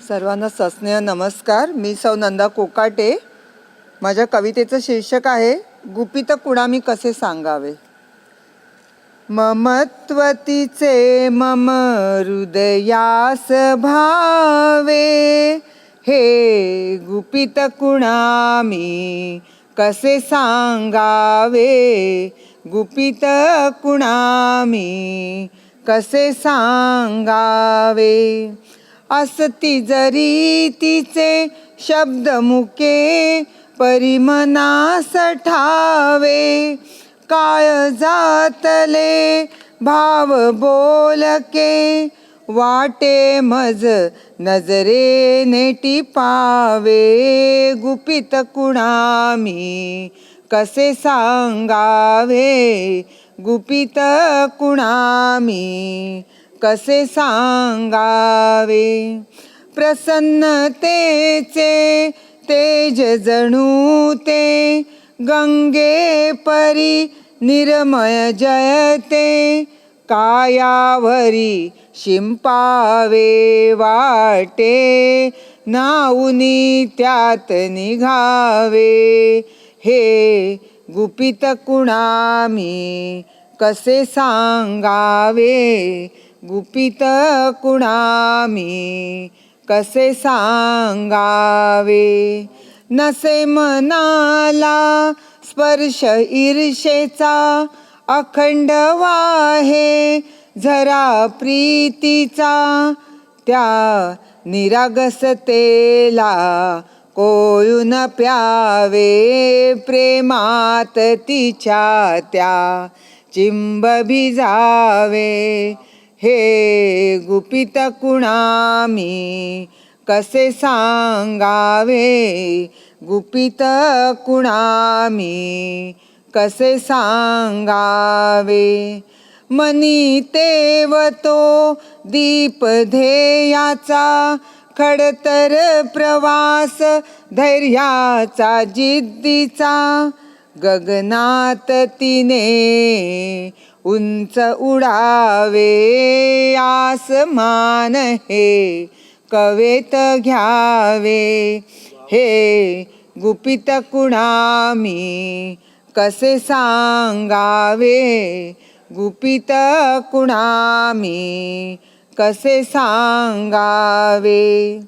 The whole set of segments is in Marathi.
सर्वांना सस्नेह नमस्कार. मी सौ नंदा कोकाटे. माझ्या कवितेचं शीर्षक आहे गुपित कुणामी कसे सांगावे? ममत्वतीचे मम हृदयास भावे. हे गुपित कुणा मी कसे सांगावे? गुपित कुणामी कसे सांगावे? असती जरी तिचे शब्द मुके परिमनास ठावे. काळ जातले भाव बोलके. वाटे मज नजरे नेटी पावे. गुपित कुणा मी कसे सांगावे? गुपित कुणा मी कसे सांगावे? प्रसन्नतेचे तेज जणू ते गंगे परी निर्मय जयते कायावरी शिंपावे वाटे नाऊनी त्यात निघावे. हे गुपित कुणामी कसे सांगावे? गुपित कुणामी? कसे सांगावे? नसे मनाला स्पर्श ईर्षेचा अखंड वाहे झरा प्रीतीचा त्या निरागसतेला कोळून प्यावे प्रेमात तिच्या त्या चिंब भिजावे. हे गुपित कुणामी? कसे सांगावे? गुपित कुणामी? कसे सांगावे? मनी तेव तो दीप ध्येयाचा खडतर प्रवास धैर्याचा जिद्दीचा गगनात तिने उंच उडावे आसमान हे कवेत घ्यावे. हे गुपित कुणा मी कसे सांगावे? गुपित कुणा मी कसे सांगावे?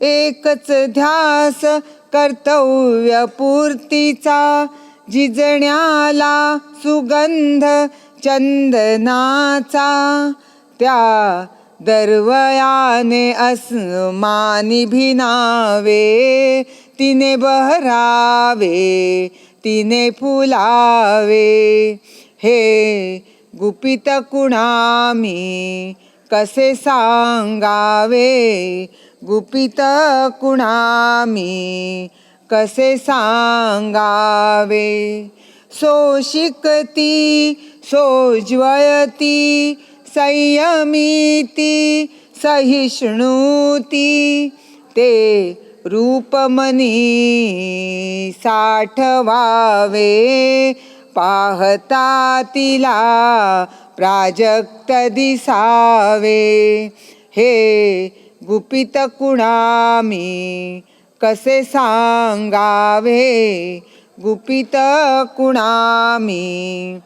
एकच ध्यास कर्तव्य झिजण्याला जिजण्याला सुगंध चंदनाचा. त्या दरवयाने अस्मानी भिनावे तिने बहरावे तिने फुलावे. हे गुपित कुणामी कसे सांगावे? गुपित कुणामी कसे सांगावे? सोशिकती सोज्वयती संयमिती सहिष्णुती ते रूपमनी साठवावे. पाहता तिला प्राजक्त दिसावे. हे गुपित कुणामी कसे सांगावे? गुपित कुणामी?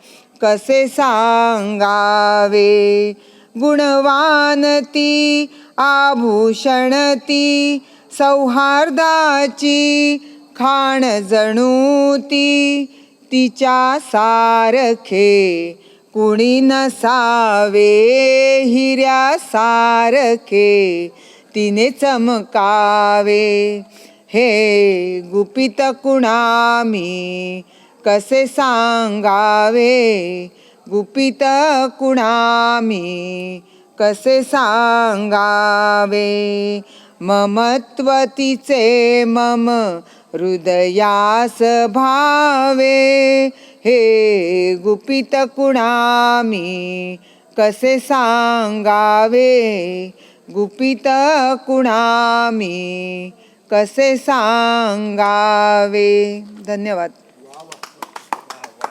कसे सांगावे? गुणवानती आभूषणती सौहार्दाची खाण जणूती तिच्या सारखे कुणी नसावे? हिऱ्या सारखे तिने चमकावे. हे गुपित कुणामी? कसे सांगावे? गुपित कुणामी? कसे सांगावे? ममत्वतीचे मम हृदयास भावे. हे गुपित कुणामी? कसे सांगावे? गुपित कुणा मी कसे सांगावे? धन्यवाद.